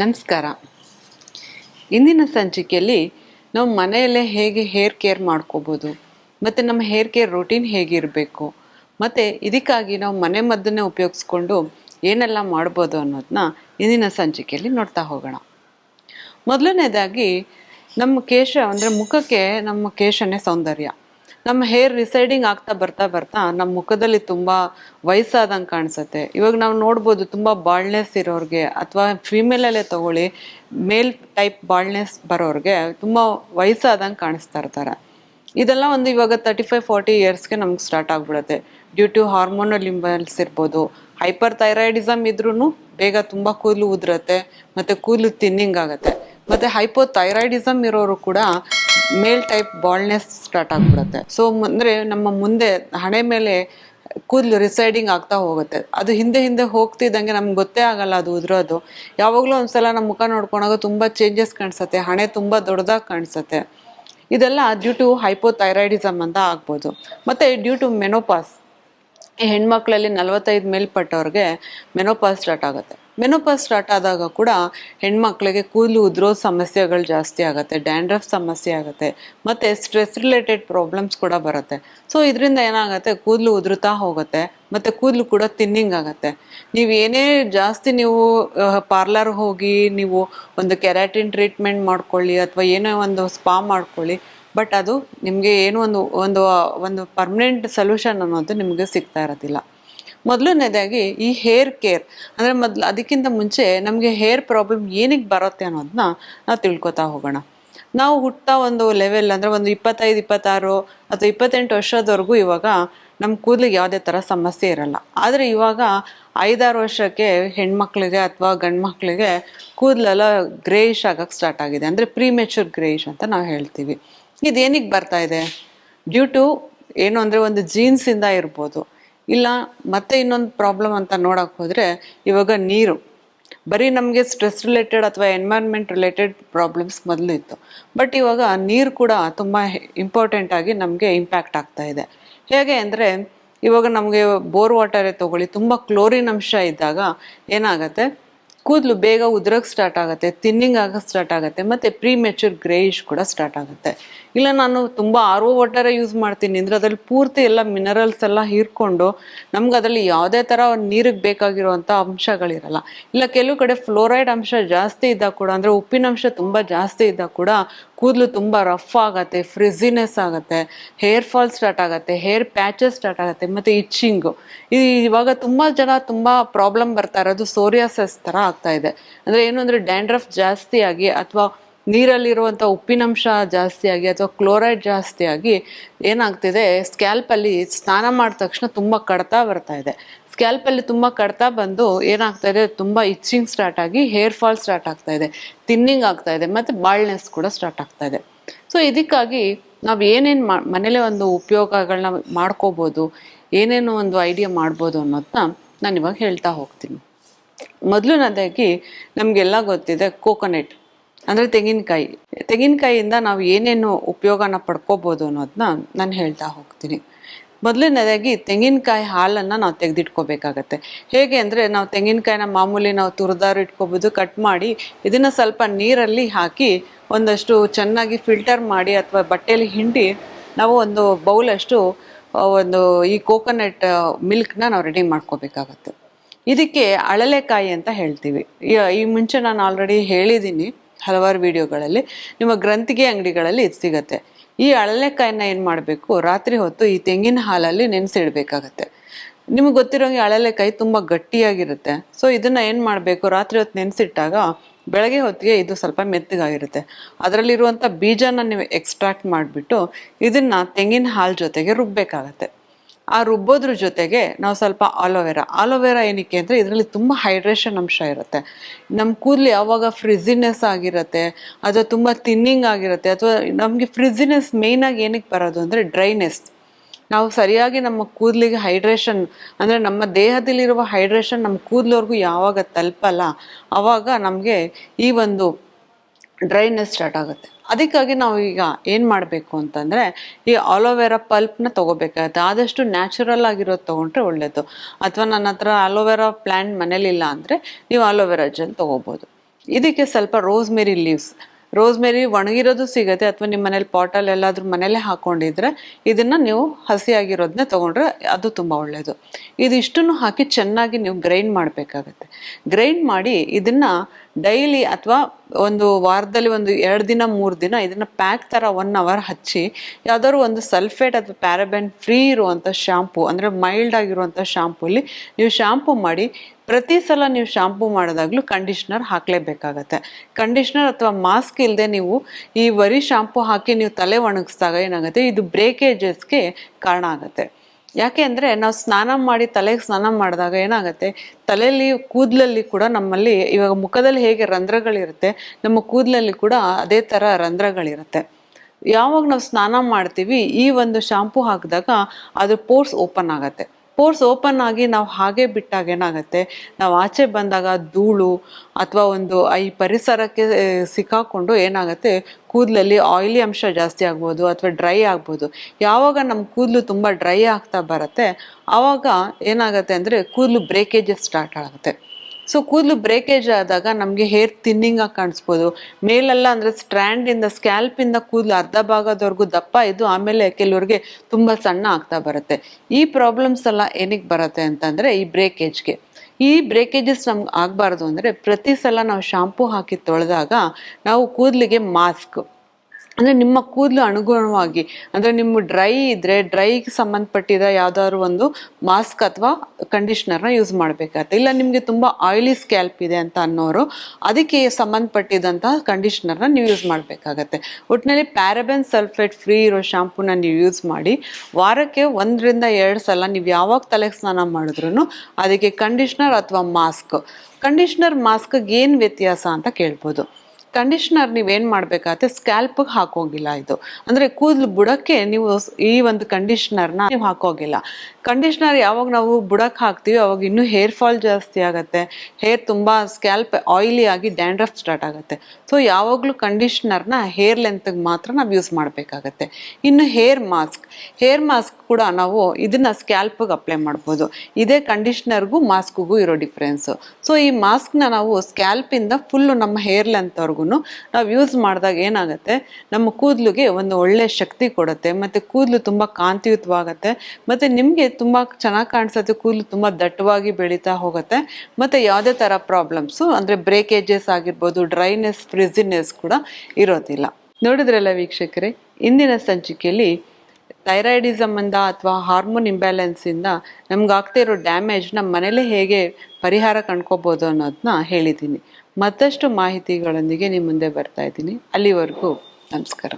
ನಮಸ್ಕಾರ. ಇಂದಿನ ಸಂಚಿಕೆಯಲ್ಲಿ ನಾವು ಮನೆಯಲ್ಲೇ ಹೇಗೆ ಹೇರ್ ಕೇರ್ ಮಾಡ್ಕೋಬೋದು, ಮತ್ತು ನಮ್ಮ ಹೇರ್ ಕೇರ್ ರೂಟೀನ್ ಹೇಗಿರಬೇಕು, ಮತ್ತು ಇದಕ್ಕಾಗಿ ನಾವು ಮನೆ ಮದ್ದನ್ನೇ ಉಪಯೋಗಿಸ್ಕೊಂಡು ಏನೆಲ್ಲ ಮಾಡ್ಬೋದು ಅನ್ನೋದನ್ನ ಇಂದಿನ ಸಂಚಿಕೆಯಲ್ಲಿ ನೋಡ್ತಾ ಹೋಗೋಣ. ಮೊದಲನೇದಾಗಿ, ನಮ್ಮ ಕೇಶ ಅಂದರೆ ಮುಖಕ್ಕೆ ನಮ್ಮ ಕೇಶನೇ ಸೌಂದರ್ಯ. ನಮ್ಮ ಹೇರ್ ರಿಸೈಡಿಂಗ್ ಆಗ್ತಾ ಬರ್ತಾ ಬರ್ತಾ ನಮ್ಮ ಮುಖದಲ್ಲಿ ತುಂಬ ವಯಸ್ಸಾದಂಗೆ ಕಾಣಿಸುತ್ತೆ. ಇವಾಗ ನಾವು ನೋಡ್ಬೋದು ತುಂಬ ಬಾಳ್ನೆಸ್ ಇರೋರಿಗೆ ಅಥವಾ ಫೀಮೇಲಲ್ಲೇ ತಗೊಳ್ಳಿ ಮೇಲ್ ಟೈಪ್ ಬಾಳ್ನೆಸ್ ಬರೋರಿಗೆ ತುಂಬ ವಯಸ್ಸಾದಂಗೆ ಕಾಣಿಸ್ತಾ ಇರ್ತಾರೆ. ಇದೆಲ್ಲ ಒಂದು ಇವಾಗ ತರ್ಟಿ ಫೈವ್ ಫಾರ್ಟಿ ಇಯರ್ಸ್ಗೆ ನಮ್ಗೆ ಸ್ಟಾರ್ಟ್ ಆಗಿಬಿಡುತ್ತೆ. ಡ್ಯೂ ಟು ಹಾರ್ಮೋನಲ್ ಇಂಬ್ಯಾಲೆನ್ಸ್ ಇರ್ಬೋದು ಹೈಪರ್ ಥೈರಾಯ್ಡಿಸಮ್ ಇದ್ರೂ ಬೇಗ ತುಂಬ ಕೂದಲು ಉದುರುತ್ತೆ, ಮತ್ತು ಕೂದಲು ತಿನ್ನಿಂಗ್ ಆಗುತ್ತೆ. ಮತ್ತು ಹೈಪೋ ಥೈರಾಯ್ಡಿಸಮ್ ಇರೋರು ಕೂಡ ಮೇಲ್ ಟೈಪ್ ಬಾಲ್ನೆಸ್ ಸ್ಟಾರ್ಟ್ ಆಗ್ಬಿಡುತ್ತೆ. ಸೊ ಅಂದರೆ ನಮ್ಮ ಮುಂದೆ ಹಣೆ ಮೇಲೆ ಕೂದಲು ರಿಸೈಡಿಂಗ್ ಆಗ್ತಾ ಹೋಗುತ್ತೆ. ಅದು ಹಿಂದೆ ಹಿಂದೆ ಹೋಗ್ತಿದ್ದಂಗೆ ನಮ್ಗೆ ಗೊತ್ತೇ ಆಗಲ್ಲ ಅದು ಉದುರೋದು. ಯಾವಾಗಲೂ ಒಂದ್ಸಲ ನಮ್ಮ ಮುಖ ನೋಡ್ಕೊಂಡಾಗ ತುಂಬ ಚೇಂಜಸ್ ಕಾಣಿಸುತ್ತೆ. ಹಣೆ ತುಂಬ ದೊಡ್ಡದಾಗಿ ಕಾಣಿಸುತ್ತೆ. ಇದೆಲ್ಲ ಡ್ಯೂ ಟು ಹೈಪೋಥೈರಾಯ್ಡಿಸಮ್ ಅಂತ ಆಗ್ಬೋದು. ಮತ್ತು ಡ್ಯೂ ಟು ಮೆನೋಪಾಸ್ ಹೆಣ್ಮಕ್ಳಲ್ಲಿ ನಲವತ್ತೈದು ಮೇಲ್ಪಟ್ಟವ್ರಿಗೆ ಮೆನೋಪಾಸ್ ಸ್ಟಾರ್ಟ್ ಆಗುತ್ತೆ. ಮೆನೋಪಾಸ್ ಸ್ಟಾರ್ಟ್ ಆದಾಗ ಕೂಡ ಹೆಣ್ಮಕ್ಳಿಗೆ ಕೂದಲು ಉದುರೋ ಸಮಸ್ಯೆಗಳು ಜಾಸ್ತಿ ಆಗುತ್ತೆ, ಡ್ಯಾಂಡ್ರಫ್ ಸಮಸ್ಯೆ ಆಗುತ್ತೆ, ಮತ್ತು ಸ್ಟ್ರೆಸ್ ರಿಲೇಟೆಡ್ ಪ್ರಾಬ್ಲಮ್ಸ್ ಕೂಡ ಬರುತ್ತೆ. ಸೊ, ಇದರಿಂದ ಏನಾಗುತ್ತೆ, ಕೂದಲು ಉದುರುತ್ತಾ ಹೋಗುತ್ತೆ, ಮತ್ತು ಕೂದಲು ಕೂಡ ತಿನ್ನಿಂಗ್ ಆಗುತ್ತೆ. ನೀವು ಏನೇ ಜಾಸ್ತಿ ನೀವು ಪಾರ್ಲರ್ ಹೋಗಿ ನೀವು ಒಂದು ಕೆರಾಟಿನ್ ಟ್ರೀಟ್ಮೆಂಟ್ ಮಾಡ್ಕೊಳ್ಳಿ ಅಥವಾ ಏನೋ ಒಂದು ಸ್ಪಾ ಮಾಡ್ಕೊಳ್ಳಿ, ಬಟ್ ಅದು ನಿಮಗೆ ಏನೋ ಒಂದು ಒಂದು ಒಂದು ಪರ್ಮನೆಂಟ್ ಸೊಲ್ಯೂಷನ್ ಅನ್ನೋದು ನಿಮಗೆ ಸಿಗ್ತಾ ಇರೋದಿಲ್ಲ. ಮೊದಲನೇದಾಗಿ ಈ ಹೇರ್ ಕೇರ್ ಅಂದರೆ ಮೊದಲು ಅದಕ್ಕಿಂತ ಮುಂಚೆ ನಮಗೆ ಹೇರ್ ಪ್ರಾಬ್ಲಮ್ ಏನಕ್ಕೆ ಬರುತ್ತೆ ಅನ್ನೋದನ್ನ ನಾವು ತಿಳ್ಕೊತಾ ಹೋಗೋಣ. ನಾವು ಹುಟ್ಟಾ ಒಂದು ಲೆವೆಲ್ ಅಂದರೆ ಒಂದು ಇಪ್ಪತ್ತೈದು, ಇಪ್ಪತ್ತಾರು ಅಥವಾ ಇಪ್ಪತ್ತೆಂಟು ವರ್ಷದವರೆಗೂ ಇವಾಗ ನಮ್ಮ ಕೂದಲಿಗೆ ಯಾವುದೇ ಥರ ಸಮಸ್ಯೆ ಇರಲ್ಲ. ಆದರೆ ಇವಾಗ ಐದಾರು ವರ್ಷಕ್ಕೆ ಹೆಣ್ಮಕ್ಳಿಗೆ ಅಥವಾ ಗಂಡು ಮಕ್ಕಳಿಗೆ ಕೂದಲೆಲ್ಲ ಗ್ರೇಯಿಶ್ ಆಗೋಕ್ಕೆ ಸ್ಟಾರ್ಟ್ ಆಗಿದೆ. ಅಂದರೆ ಪ್ರೀಮೆಚೂರ್ ಗ್ರೇಯಿಶ್ ಅಂತ ನಾವು ಹೇಳ್ತೀವಿ. ಇದೇನಿಗೆ ಬರ್ತಾ ಇದೆ? ಡ್ಯೂ ಟು ಏನು ಅಂದರೆ ಒಂದು ಜೀನ್ಸಿಂದ ಇರ್ಬೋದು. ಇಲ್ಲ, ಮತ್ತೆ ಇನ್ನೊಂದು ಪ್ರಾಬ್ಲಮ್ ಅಂತ ನೋಡಕ್ಕೆ ಹೋದರೆ ಇವಾಗ ನೀರು. ಬರೀ ನಮಗೆ ಸ್ಟ್ರೆಸ್ ರಿಲೇಟೆಡ್ ಅಥವಾ ಎನ್ವೈರ್ನ್ಮೆಂಟ್ ರಿಲೇಟೆಡ್ ಪ್ರಾಬ್ಲಮ್ಸ್ ಮೊದಲು ಇತ್ತು ಬಟ್ ಇವಾಗ ನೀರು ಕೂಡ ತುಂಬ ಇಂಪಾರ್ಟೆಂಟ್ ಆಗಿ ನಮಗೆ ಇಂಪ್ಯಾಕ್ಟ್ ಆಗ್ತಾ ಇದೆ. ಹೇಗೆ ಅಂದರೆ, ಇವಾಗ ನಮಗೆ ಬೋರ್ ವಾಟರೇ ತಗೊಳ್ಳಿ, ತುಂಬ ಕ್ಲೋರಿನ್ ಅಂಶ ಇದ್ದಾಗ ಏನಾಗುತ್ತೆ? ಕೂದಲು ಬೇಗ ಉದ್ರಕ್ಕೆ ಸ್ಟಾರ್ಟ್ ಆಗುತ್ತೆ ತಿನ್ನಿಂಗ್ ಆಗಕ್ಕೆ ಸ್ಟಾರ್ಟ್ ಆಗುತ್ತೆ, ಮತ್ತು ಪ್ರೀ ಮೆಚೂರ್ ಗ್ರೇಯಿಶ್ ಕೂಡ ಸ್ಟಾರ್ಟ್ ಆಗುತ್ತೆ. ಇಲ್ಲ, ನಾನು ತುಂಬ ಆರ್ ಒ ವಾಟರೇ ಯೂಸ್ ಮಾಡ್ತೀನಿ, ಅಂದರೆ ಅದರಲ್ಲಿ ಪೂರ್ತಿ ಎಲ್ಲ ಮಿನರಲ್ಸ್ ಎಲ್ಲ ಹೀರ್ಕೊಂಡು ನಮ್ಗೆ ಅದರಲ್ಲಿ ಯಾವುದೇ ಥರ ನೀರಿಗೆ ಬೇಕಾಗಿರುವಂಥ ಅಂಶಗಳಿರಲ್ಲ. ಇಲ್ಲ, ಕೆಲವು ಕಡೆ ಫ್ಲೋರೈಡ್ ಅಂಶ ಜಾಸ್ತಿ ಇದ್ದಾಗ ಕೂಡ, ಅಂದರೆ ಉಪ್ಪಿನಂಶ ತುಂಬ ಜಾಸ್ತಿ ಇದ್ದಾಗ ಕೂಡ ಕೂದಲು ತುಂಬ ರಫ್ ಆಗುತ್ತೆ ಫ್ರಿಝಿನೆಸ್ ಆಗುತ್ತೆ ಹೇರ್ ಫಾಲ್ ಸ್ಟಾರ್ಟ್ ಆಗುತ್ತೆ ಹೇರ್ ಪ್ಯಾಚಸ್ ಸ್ಟಾರ್ಟ್ ಆಗುತ್ತೆ, ಮತ್ತು ಇಚ್ಚಿಂಗು ಈ ಇವಾಗ ತುಂಬ ಜನ ತುಂಬ ಪ್ರಾಬ್ಲಮ್ ಬರ್ತಾ ಇರೋದು ಸೋರಿಯಾಸಸ್ ಥರ ಆಗ್ತಾ ಇದೆ. ಅಂದ್ರೆ ಏನು ಅಂದರೆ ಡ್ಯಾಂಡ್ರಫ್ ಜಾಸ್ತಿ ಆಗಿ ಅಥವಾ ನೀರಲ್ಲಿರುವಂಥ ಉಪ್ಪಿನಂಶ ಜಾಸ್ತಿ ಆಗಿ ಅಥವಾ ಕ್ಲೋರೈಡ್ ಜಾಸ್ತಿ ಆಗಿ ಏನಾಗ್ತಿದೆ ಸ್ಕ್ಯಾಲ್ಪಲ್ಲಿ ಸ್ನಾನ ಮಾಡಿದ ತಕ್ಷಣ ತುಂಬಾ ಕಡ್ತಾ ಬರ್ತಾ ಇದೆ. ಸ್ಕ್ಯಾಲ್ಪಲ್ಲಿ ತುಂಬಾ ಕಡ್ತಾ ಬಂದು ಏನಾಗ್ತಾ ಇದೆ, ತುಂಬಾ ಇಚ್ಚಿಂಗ್ ಸ್ಟಾರ್ಟ್ ಆಗಿ ಹೇರ್ ಫಾಲ್ ಸ್ಟಾರ್ಟ್ ಆಗ್ತಾ ಇದೆ. ತಿನ್ನಿಂಗ್ ಆಗ್ತಾ ಇದೆ, ಮತ್ತೆ ಬಾಳ್ನೆಸ್ ಕೂಡ ಸ್ಟಾರ್ಟ್ ಆಗ್ತಾ ಇದೆ. ಸೊ ಇದಕ್ಕಾಗಿ ನಾವು ಏನೇನು ಮಾ, ಮನೇಲೇ ಒಂದು ಉಪಯೋಗಗಳನ್ನ ಮಾಡ್ಕೋಬೋದು, ಏನೇನು ಒಂದು ಐಡಿಯಾ ಮಾಡ್ಬೋದು ಅನ್ನೋದನ್ನ ನಾನು ಇವಾಗ ಹೇಳ್ತಾ ಹೋಗ್ತೀನಿ. ಮೊದಲನೇದಾಗಿ ನಮಗೆಲ್ಲ ಗೊತ್ತಿದೆ ಕೋಕೋನೆಟ್, ಅಂದರೆ ತೆಂಗಿನಕಾಯಿ. ತೆಂಗಿನಕಾಯಿಯಿಂದ ನಾವು ಏನೇನು ಉಪಯೋಗನ ಪಡ್ಕೋಬೋದು ಅನ್ನೋದನ್ನ ನಾನು ಹೇಳ್ತಾ ಹೋಗ್ತೀನಿ. ಮೊದಲನೇದಾಗಿ ತೆಂಗಿನಕಾಯಿ ಹಾಲನ್ನು ನಾವು ತೆಗೆದಿಟ್ಕೋಬೇಕಾಗತ್ತೆ. ಹೇಗೆ ಅಂದರೆ ನಾವು ತೆಂಗಿನಕಾಯಿನ ಮಾಮೂಲಿ ನಾವು ತುರಿದಾರು ಇಟ್ಕೋಬೋದು, ಕಟ್ ಮಾಡಿ ಇದನ್ನು ಸ್ವಲ್ಪ ನೀರಲ್ಲಿ ಹಾಕಿ ಒಂದಷ್ಟು ಚೆನ್ನಾಗಿ ಫಿಲ್ಟರ್ ಮಾಡಿ ಅಥವಾ ಬಟ್ಟೆಯಲ್ಲಿ ಹಿಂಡಿ ನಾವು ಒಂದು ಬೌಲಷ್ಟು ಒಂದು ಈ ಕೋಕೋನಟ್ ಮಿಲ್ಕ್ನ ನಾವು ರೆಡಿ ಮಾಡ್ಕೋಬೇಕಾಗತ್ತೆ. ಇದಕ್ಕೆ ಅಳಲೆಕಾಯಿ ಅಂತ ಹೇಳ್ತೀವಿ. ಈ- ಮುಂಚೆ ನಾನು ಆಲ್ರೆಡಿ ಹೇಳಿದ್ದೀನಿ ಹಲವಾರು ವಿಡಿಯೋಗಳಲ್ಲಿ. ನಿಮ್ಮ ಗ್ರಂಥಿಗೆ ಅಂಗಡಿಗಳಲ್ಲಿ ಇದು ಸಿಗತ್ತೆ. ಈ ಅಳಲೆಕಾಯಿನ ಏನು ಮಾಡಬೇಕು? ರಾತ್ರಿ ಹೊತ್ತು ಈ ತೆಂಗಿನ ಹಾಲಲ್ಲಿ ನೆನೆಸಿಡಬೇಕಾಗತ್ತೆ. ನಿಮಗೆ ಗೊತ್ತಿರೋಂಗೆ ಅಳಲೆಕಾಯಿ ತುಂಬ ಗಟ್ಟಿಯಾಗಿರುತ್ತೆ. ಸೊ ಇದನ್ನು ಏನು ಮಾಡಬೇಕು? ರಾತ್ರಿ ಹೊತ್ತು ನೆನೆಸಿಟ್ಟಾಗ ಬೆಳಗ್ಗೆ ಹೊತ್ತಿಗೆ ಇದು ಸ್ವಲ್ಪ ಮೆತ್ತಗಾಗಿರುತ್ತೆ. ಅದರಲ್ಲಿರುವಂಥ ಬೀಜನ ನೀವು ಎಕ್ಸ್ಟ್ರಾಕ್ಟ್ ಮಾಡಿಬಿಟ್ಟು ಇದನ್ನು ತೆಂಗಿನ ಹಾಲು ಜೊತೆಗೆ ರುಬ್ಬಬೇಕಾಗತ್ತೆ ಆ ರುಬ್ಬೋದ್ರ ಜೊತೆಗೆ ನಾವು ಸ್ವಲ್ಪ ಆಲೋವೆರಾ ಆಲೋವೆರಾ ಏನಕ್ಕೆ ಅಂದರೆ ಇದರಲ್ಲಿ ತುಂಬ ಹೈಡ್ರೇಷನ್ ಅಂಶ ಇರುತ್ತೆ. ನಮ್ಮ ಕೂದಲು ಯಾವಾಗ ಫ್ರಿಝಿನೆಸ್ ಆಗಿರುತ್ತೆ, ಅಥವಾ ತುಂಬ ತಿನ್ನಿಂಗ್ ಆಗಿರುತ್ತೆ, ಅಥವಾ ನಮಗೆ ಫ್ರಿಝಿನೆಸ್ ಮೇಯ್ನಾಗಿ ಏನಕ್ಕೆ ಬರೋದು ಅಂದರೆ ಡ್ರೈನೆಸ್ ನಾವು ಸರಿಯಾಗಿ ನಮ್ಮ ಕೂದಲಿಗೆ ಹೈಡ್ರೇಷನ್ ಅಂದರೆ ನಮ್ಮ ದೇಹದಲ್ಲಿರುವ ಹೈಡ್ರೇಷನ್ ನಮ್ಮ ಕೂದಲವರೆಗೂ ಯಾವಾಗ ತಲುಪಲ್ಲ ಆವಾಗ ನಮಗೆ ಈ ಒಂದು ಡ್ರೈನೆಸ್ ಸ್ಟಾರ್ಟ್ ಆಗುತ್ತೆ. ಅದಕ್ಕಾಗಿ ನಾವು ಈಗ ಏನು ಮಾಡಬೇಕು ಅಂತಂದರೆ, ಈ ಅಲೋವೆರಾ ಪಲ್ಪ್ನ ತೊಗೋಬೇಕಾಗತ್ತೆ. ಆದಷ್ಟು ನ್ಯಾಚುರಲ್ ಆಗಿರೋದು ತೊಗೊಂಡ್ರೆ ಒಳ್ಳೆಯದು ಅಥವಾ ನನ್ನ ಹತ್ರ ಅಲೋವೆರಾ ಪ್ಲ್ಯಾಂಟ್ ಮನೇಲಿಲ್ಲ ಅಂದರೆ, ನೀವು ಅಲೋವೆರಾ ಜೆಲ್ ತೊಗೋಬೋದು. ಇದಕ್ಕೆ ಸ್ವಲ್ಪ ರೋಸ್ಮೆರಿ ಲೀವ್ಸ್ ರೋಸ್ಮೆರಿ ಒಣಗಿರೋದು ಸಿಗುತ್ತೆ ಅಥವಾ ನಿಮ್ಮ ಮನೇಲಿ ಪಾಟಲ್ ಎಲ್ಲಾದರೂ ಮನೇಲೆ ಹಾಕೊಂಡಿದ್ರೆ ಇದನ್ನ ನೀವು ಹಸಿಯಾಗಿರೋದನ್ನ ತಗೊಂಡ್ರೆ ಅದು ತುಂಬ ಒಳ್ಳೆಯದು ಇದಿಷ್ಟನ್ನು ಹಾಕಿ ಚೆನ್ನಾಗಿ ನೀವು ಗ್ರೈಂಡ್ ಮಾಡಬೇಕಾಗತ್ತೆ. ಗ್ರೈಂಡ್ ಮಾಡಿ ಇದನ್ನ ಡೈಲಿ ಅಥವಾ ಒಂದು ವಾರದಲ್ಲಿ ಒಂದು ಎರಡು ದಿನ, ಮೂರು ದಿನ ಇದನ್ನ ಪ್ಯಾಕ್ ಥರ ಒನ್ ಅವರ್ ಹಚ್ಚಿ ಯಾವ್ದಾದ್ರು ಒಂದು ಸಲ್ಫೇಟ್ ಅಥವಾ ಪ್ಯಾರಾಬೆನ್ ಫ್ರೀ ಇರುವಂಥ ಶಾಂಪು ಅಂದರೆ ಮೈಲ್ಡ್ ಆಗಿರುವಂಥ ಶಾಂಪೂಲಿ ನೀವು ಶಾಂಪು ಮಾಡಿ ಪ್ರತಿ ಸಲ ನೀವು ಶಾಂಪೂ ಮಾಡೋದಾಗಲೂ ಕಂಡೀಷ್ನರ್ ಹಾಕಲೇಬೇಕಾಗತ್ತೆ. ಕಂಡೀಷ್ನರ್ ಅಥವಾ ಮಾಸ್ಕ್ ಇಲ್ಲದೆ ನೀವು ಈ ವರಿ ಶಾಂಪೂ ಹಾಕಿ ನೀವು ತಲೆ ಒಣಗಿಸಿದಾಗ ಏನಾಗುತ್ತೆ? ಇದು ಬ್ರೇಕೇಜಸ್ಗೆ ಕಾರಣ ಆಗುತ್ತೆ. ಯಾಕೆ ಅಂದರೆ ನಾವು ಸ್ನಾನ ಮಾಡಿ ತಲೆಗೆ ಸ್ನಾನ ಮಾಡಿದಾಗ ಏನಾಗುತ್ತೆ? ತಲೆಯಲ್ಲಿ, ಕೂದಲಲ್ಲಿ ಕೂಡ ನಮ್ಮಲ್ಲಿ ಇವಾಗ ಮುಖದಲ್ಲಿ ಹೇಗೆ ರಂಧ್ರಗಳಿರುತ್ತೆ, ನಮ್ಮ ಕೂದಲಲ್ಲಿ ಕೂಡ ಅದೇ ಥರ ರಂಧ್ರಗಳಿರುತ್ತೆ. ಯಾವಾಗ ನಾವು ಸ್ನಾನ ಮಾಡ್ತೀವಿ, ಈ ಒಂದು ಶಾಂಪೂ ಹಾಕಿದಾಗ ಅದು ಪೋರ್ಸ್ ಓಪನ್ ಆಗತ್ತೆ. ಪೋರ್ಸ್ ಓಪನ್ ಆಗಿ ನಾವು ಹಾಗೆ ಬಿಟ್ಟಾಗ ಏನಾಗುತ್ತೆ? ನಾವು ಆಚೆ ಬಂದಾಗ ಧೂಳು ಅಥವಾ ಒಂದು ಈ ಪರಿಸರಕ್ಕೆ ಸಿಕ್ಕಾಕೊಂಡು ಏನಾಗುತ್ತೆ? ಕೂದಲಲ್ಲಿ ಆಯಿಲಿ ಅಂಶ ಜಾಸ್ತಿ ಆಗ್ಬೋದು ಅಥವಾ ಡ್ರೈ ಆಗ್ಬೋದು. ಯಾವಾಗ ನಮ್ಮ ಕೂದಲು ತುಂಬ ಡ್ರೈ ಆಗ್ತಾ ಬರುತ್ತೆ ಆವಾಗ ಏನಾಗುತ್ತೆ ಅಂದರೆ ಕೂದಲು ಬ್ರೇಕೇಜಸ್ ಸ್ಟಾರ್ಟ್ ಆಗುತ್ತೆ. ಸೊ ಕೂದಲು ಬ್ರೇಕೇಜ್ ಆದಾಗ ನಮಗೆ ಹೇರ್ ಥಿನ್ನಿಂಗ್ ಆಗಿ ಕಾಣಿಸ್ಬೋದು. ಮೇಲೆಲ್ಲ ಅಂದರೆ ಸ್ಟ್ರ್ಯಾಂಡಿಂದ ಸ್ಕ್ಯಾಲ್ಪಿಂದ ಕೂದಲು ಅರ್ಧ ಭಾಗದವರೆಗೂ ದಪ್ಪ ಇದ್ದು ಆಮೇಲೆ ಕೆಲವರಿಗೆ ತುಂಬ ಸಣ್ಣ ಆಗ್ತಾ ಬರುತ್ತೆ. ಈ ಪ್ರಾಬ್ಲಮ್ಸ್ ಎಲ್ಲ ಏನಕ್ಕೆ ಬರುತ್ತೆ ಅಂತಂದರೆ ಈ ಬ್ರೇಕೇಜ್ಗೆ ಈ ಬ್ರೇಕೇಜಸ್ ನಮ್ಗೆ ಆಗಬಾರ್ದು ಅಂದರೆ ಪ್ರತಿ ಸಲ ನಾವು ಶಾಂಪೂ ಹಾಕಿ ತೊಳೆದಾಗ ನಾವು ಕೂದಲಿಗೆ ಮಾಸ್ಕ್ ಅಂದರೆ ನಿಮ್ಮ ಕೂದಲು ಅನುಗುಣವಾಗಿ, ಅಂದರೆ ನಿಮ್ಮ ಡ್ರೈ ಇದ್ದರೆ ಡ್ರೈಗೆ ಸಂಬಂಧಪಟ್ಟಿದ ಯಾವ್ದಾದ್ರು ಒಂದು ಮಾಸ್ಕ್ ಅಥವಾ ಕಂಡೀಷ್ನರ್ನ ಯೂಸ್ ಮಾಡಬೇಕಾಗತ್ತೆ. ಇಲ್ಲ ನಿಮಗೆ ತುಂಬ ಆಯಿಲಿ ಸ್ಕ್ಯಾಲ್ಪ್ ಇದೆ ಅಂತ ಅನ್ನೋರು, ಅದಕ್ಕೆ ಸಂಬಂಧಪಟ್ಟಿದಂತಹ ಕಂಡೀಷ್ನರ್ನ ನೀವು ಯೂಸ್ ಮಾಡಬೇಕಾಗತ್ತೆ. ಒಟ್ಟಿನಲ್ಲಿ ಪ್ಯಾರಬೆನ್ ಸಲ್ಫೇಟ್ ಫ್ರೀ ಇರೋ ಶಾಂಪೂನ ನೀವು ಯೂಸ್ ಮಾಡಿ, ವಾರಕ್ಕೆ ಒಂದರಿಂದ ಎರಡು ಸಲ ನೀವು ಯಾವಾಗ ತಲೆಗೆ ಸ್ನಾನ ಮಾಡಿದ್ರು ಅದಕ್ಕೆ ಕಂಡೀಷ್ನರ್ ಅಥವಾ ಮಾಸ್ಕ್ ಕಂಡೀಷ್ನರ್ ಮಾಸ್ಕ್ಗೆ ಏನು ವ್ಯತ್ಯಾಸ ಅಂತ ಕೇಳ್ಬೋದು. ಕಂಡೀಷ್ನರ್ ನೀವೇನು ಮಾಡಬೇಕಾಗತ್ತೆ? ಸ್ಕ್ಯಾಲ್ಪಿಗೆ ಹಾಕೋಗಿಲ್ಲ ಇದು. ಅಂದರೆ ಕೂದಲು ಬುಡಕ್ಕೆ ನೀವು ಈ ಒಂದು ಕಂಡೀಷ್ನರ್ನ ನೀವು ಹಾಕೋಗಿಲ್ಲ. ಕಂಡೀಷ್ನರ್ ಯಾವಾಗ ನಾವು ಬುಡಕ್ಕೆ ಹಾಕ್ತೀವಿ, ಅವಾಗ ಇನ್ನೂ ಹೇರ್ ಫಾಲ್ ಜಾಸ್ತಿ ಆಗುತ್ತೆ. ಹೇರ್ ತುಂಬ ಸ್ಕ್ಯಾಲ್ಪ್ ಆಯಿಲಿ ಆಗಿ ಡ್ಯಾಂಡ್ರಫ್ ಸ್ಟಾರ್ಟ್ ಆಗುತ್ತೆ. ಸೊ ಯಾವಾಗಲೂ ಕಂಡೀಷ್ನರ್ನ ಹೇರ್ ಲೆಂತ್ಗೆ ಮಾತ್ರ ನಾವು ಯೂಸ್ ಮಾಡಬೇಕಾಗತ್ತೆ. ಇನ್ನು ಹೇರ್ ಮಾಸ್ಕ್ ಹೇರ್ ಮಾಸ್ಕ್ ಕೂಡ ನಾವು ಇದನ್ನ ಸ್ಕ್ಯಾಲ್ಪಿಗೆ ಅಪ್ಲೈ ಮಾಡ್ಬೋದು. ಇದೇ ಕಂಡೀಷ್ನರ್ಗೂ ಮಾಸ್ಕ್ಗೂ ಇರೋ ಡಿಫ್ರೆನ್ಸು ಸೊ ಈ ಮಾಸ್ಕ್ನ ನಾವು ಸ್ಕ್ಯಾಲ್ಪಿಂದ ಫುಲ್ಲು ನಮ್ಮ ಹೇರ್ ಲೆಂತ್ವರೆಗೂ ನಾವು ಯೂಸ್ ಮಾಡಿದಾಗ ಏನಾಗುತ್ತೆ, ನಮ್ಮ ಕೂದಲಿಗೆ ಒಂದು ಒಳ್ಳೆ ಶಕ್ತಿ ಕೊಡುತ್ತೆ, ಮತ್ತು ಕೂದಲು ತುಂಬ ಕಾಂತಿಯುತವಾಗುತ್ತೆ, ಮತ್ತು ನಿಮಗೆ ತುಂಬ ಚೆನ್ನಾಗಿ ಕಾಣಿಸುತ್ತೆ, ಕೂದಲು ತುಂಬ ದಟ್ಟವಾಗಿ ಬೆಳೀತಾ ಹೋಗುತ್ತೆ, ಮತ್ತು ಯಾವುದೇ ಥರ ಪ್ರಾಬ್ಲಮ್ಸು ಅಂದರೆ ಬ್ರೇಕೇಜಸ್ ಆಗಿರ್ಬೋದು ಡ್ರೈನೆಸ್ ಫ್ರಿಜಿನೆಸ್ ಕೂಡ ಇರೋದಿಲ್ಲ. ನೋಡಿದ್ರಲ್ಲ ವೀಕ್ಷಕರೇ, ಇಂದಿನ ಸಂಚಿಕೆಯಲ್ಲಿ ಥೈರಾಯ್ಡಿಸಮ್ ಇಂದ ಅಥವಾ ಹಾರ್ಮೋನ್ ಇಂಬ್ಯಾಲೆನ್ಸಿಂದ ನಮ್ಗೆ ಆಗ್ತಾ ಇರೋ ಡ್ಯಾಮೇಜ್ ನಮ್ಮ ಮನೇಲೇ ಹೇಗೆ ಪರಿಹಾರ ಕಂಡ್ಕೋಬೋದು ಅನ್ನೋದನ್ನ ಹೇಳಿದ್ದೀನಿ. ಮತ್ತಷ್ಟು ಮಾಹಿತಿಗಳೊಂದಿಗೆ ನಿಮ್ಮ ಮುಂದೆ ಬರ್ತಾ ಇದ್ದೀನಿ. ಅಲ್ಲಿವರೆಗೂ ನಮಸ್ಕಾರ.